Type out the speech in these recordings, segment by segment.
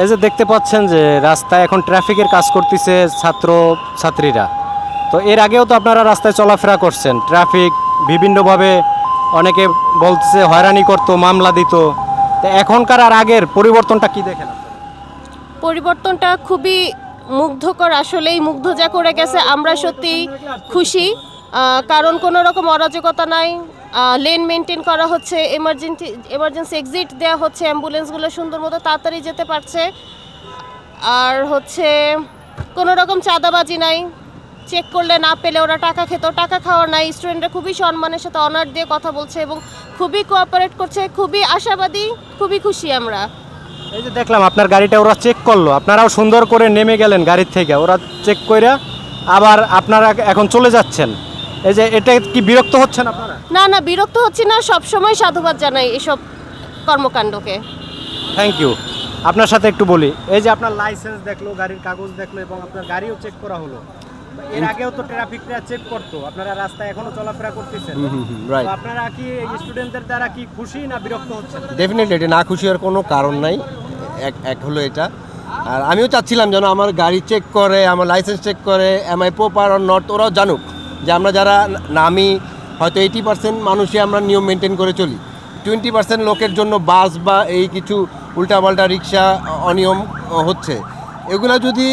এই যে দেখতে পাচ্ছেন যে রাস্তায় এখন ট্রাফিকের কাজ করতেছে ছাত্র, ছাত্রীরা। তো এর আগেও তো আপনারা রাস্তায় চলাফেরা করছেন। ট্রাফিক বিভিন্নভাবে অনেকে বলতেছে হয়রানি করতো, মামলা দিত। তো এখনকার আর আগের পরিবর্তনটা কি দেখেন? পরিবর্তনটা খুবই মুগ্ধকর, আসলেই মুগ্ধ যা করে গেছে। আমরা সত্যি খুশি। কারণ কোনো রকম অরাজকতা নাই। লেন মেনটেন করা হচ্ছে এমার্জেন্সি এমার্জেন্সি এক্সিট দেওয়া হচ্ছে অ্যাম্বুলেন্সগুলো সুন্দর মতো তাড়াতাড়ি যেতে পারছে। আর হচ্ছে, কোনো রকম চাঁদাবাজি নাই। চেক করলে না পেলে ওরা টাকা খেত, টাকা খাওয়ার নাই। স্টুডেন্টরা খুবই সম্মানের সাথে অনার দিয়ে কথা বলছে এবং খুবই কোঅপারেট করছে, খুবই আশাবাদী, খুবই খুশি আমরা। এই যে দেখলাম, আপনার গাড়িটা ওরা চেক করল। আপনারাও সুন্দর করে নেমে গেলেন গাড়ির থেকে। ওরা চেক করে আবার আপনারা এখন চলে যাচ্ছেন। এই যে, এটা কি বিরক্ত হচ্ছেন আপনারা? না না বিরক্ত হচ্ছি না সবসময় সাধুবাদ জানাই এসব কর্মকাণ্ডকে। থ্যাংক ইউ আপনার সাথে একটু বলি এই যে আপনার লাইসেন্স দেখল গাড়ির কাগজ দেখল এবং আপনার গাড়িও চেক করা হলো। এর আগেও তো ট্রাফিকরা চেক করতো আপনারা রাস্তায় এখনও চলাফেরা করতেছেন। রাইট তো আপনারা কি স্টুডেন্টদের দ্বারা কি খুশি না বিরক্ত হচ্ছেন? ডেফিনেটলি এটা না খুশি হওয়ার কোনো কারণ নাই। এক এক হলো এটা। আর আমিও চাচ্ছিলাম যেন আমার গাড়ি চেক করে আমার লাইসেন্স চেক করে am I proper or not ওরাও জানুক। যে আমরা যারা নামি হয়তো এইটি পার্সেন্ট মানুষই আমরা নিয়ম মেনটেন করে চলি। টোয়েন্টি পার্সেন্ট লোকের জন্য বাস বা এই কিছু উল্টাপাল্টা রিক্সা অনিয়ম হচ্ছে। এগুলো যদি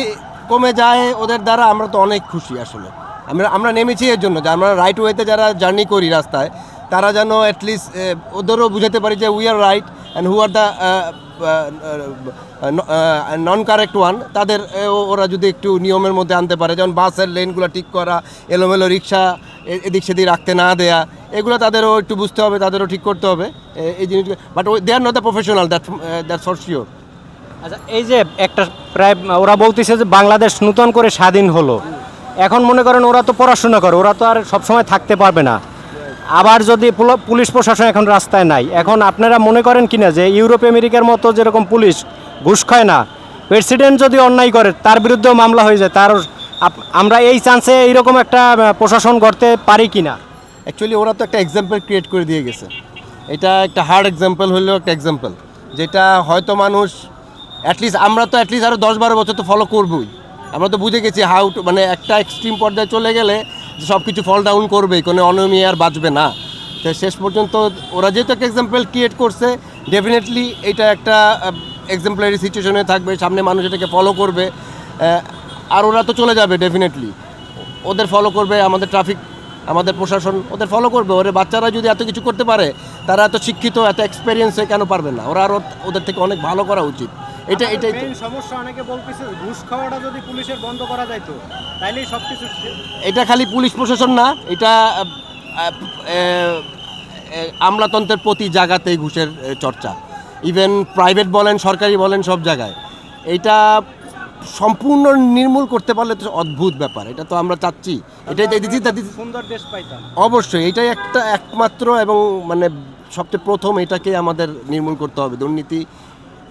কমে যায় ওদের দ্বারা আমরা তো অনেক খুশি আসলে। আমরা আমরা নেমেছি এর জন্য, যে আমরা রাইট ওয়েতে যারা জার্নি করি রাস্তায়, তারা যেন অ্যাটলিস্ট ওদেরও বুঝাতে পারি যে we are right and who are the non correct one তাদের ওরা যদি একটু নিয়মের মধ্যে আনতে পারে, যেমন বাসের লেনগুলো ঠিক করা, এলোমেলো রিক্সা এদিক সেদিক রাখতে না দেয়া, এগুলো তাদেরও একটু বুঝতে হবে, তাদেরও ঠিক করতে হবে এই জিনিসগুলো but they are not the professional that that's for sure আচ্ছা এই যে একটা প্রায়, ওরা বলতেছে যে বাংলাদেশ নূতন করে স্বাধীন হলো। এখন মনে করেন ওরা তো পড়াশোনা করে, ওরা তো আর সবসময় থাকতে পারবে না। আবার যদি পুলিশ প্রশাসন এখন রাস্তায় নাই, এখন আপনারা মনে করেন কিনা যে ইউরোপ, আমেরিকার মতো যেরকম পুলিশ ঘুষ খায় না, প্রেসিডেন্ট যদি অন্যায় করে, তার বিরুদ্ধেও মামলা হয়ে যায়, তার আমরা এই চান্সে এইরকম একটা প্রশাসন করতে পারি কি না অ্যাকচুয়ালি ওরা তো একটা এক্সাম্পল ক্রিয়েট করে দিয়ে গেছে। এটা একটা হার্ড এক্সাম্পল হলেও একটা এক্সাম্পল যেটা হয়তো মানুষ অ্যাটলিস্ট আমরা তো অ্যাটলিস্ট আরও দশ বারো বছর তো ফলো করবই। আমরা তো বুঝে গেছি হাউ মানে একটা এক্সট্রিম পর্যায়ে চলে গেলে সব কিছু ফল ডাউন করবেই, কোনো অনিয়মী আর বাঁচবে না। তো শেষ পর্যন্ত ওরা যেহেতু একটা এক্সাম্পল ক্রিয়েট করছে ডেফিনেটলি এটা একটা এক্সাম্পলারি সিচুয়েশনে থাকবে, সামনে মানুষ এটাকে ফলো করবে। আর ওরা তো চলে যাবে ডেফিনেটলি ওদের ফলো করবে, আমাদের ট্রাফিক আমাদের প্রশাসন, ওদের ফলো করবে। ওরে বাচ্চারা যদি এত কিছু করতে পারে, তারা এত শিক্ষিত, এত এক্সপেরিয়েন্স কেন পারবে না? ওরা আরও ওদের থেকে অনেক ভালো করা উচিত। এটা এটাই তো সমস্যা অনেকে বলতেছে ঘুষ খাওয়াটা যদি পুলিশের বন্ধ করা যাইতো তাইলেই সব কিছু এটা খালি পুলিশ প্রশাসন না এটা আমলাতন্ত্রের প্রতি জায়গাতেই ঘুষের চর্চা। ইভেন প্রাইভেট বলেন সরকারি বলেন সব জায়গায়। এটা সম্পূর্ণ নির্মূল করতে পারলে তো অদ্ভুত ব্যাপার এটা তো আমরা চাচ্ছি। এটাই দাদি সুন্দর দেশ পাইতাম। অবশ্যই এটাই একটা একমাত্র এবং মানে সবচেয়ে প্রথম এটাকে আমাদের নির্মূল করতে হবে। দুর্নীতি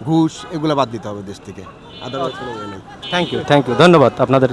ঘুষ এগুলো বাদ দিতে হবে দেশ থেকে। আদারওয়াইজ কোনো নেই থ্যাংক ইউ থ্যাংক ইউ ধন্যবাদ আপনাদের।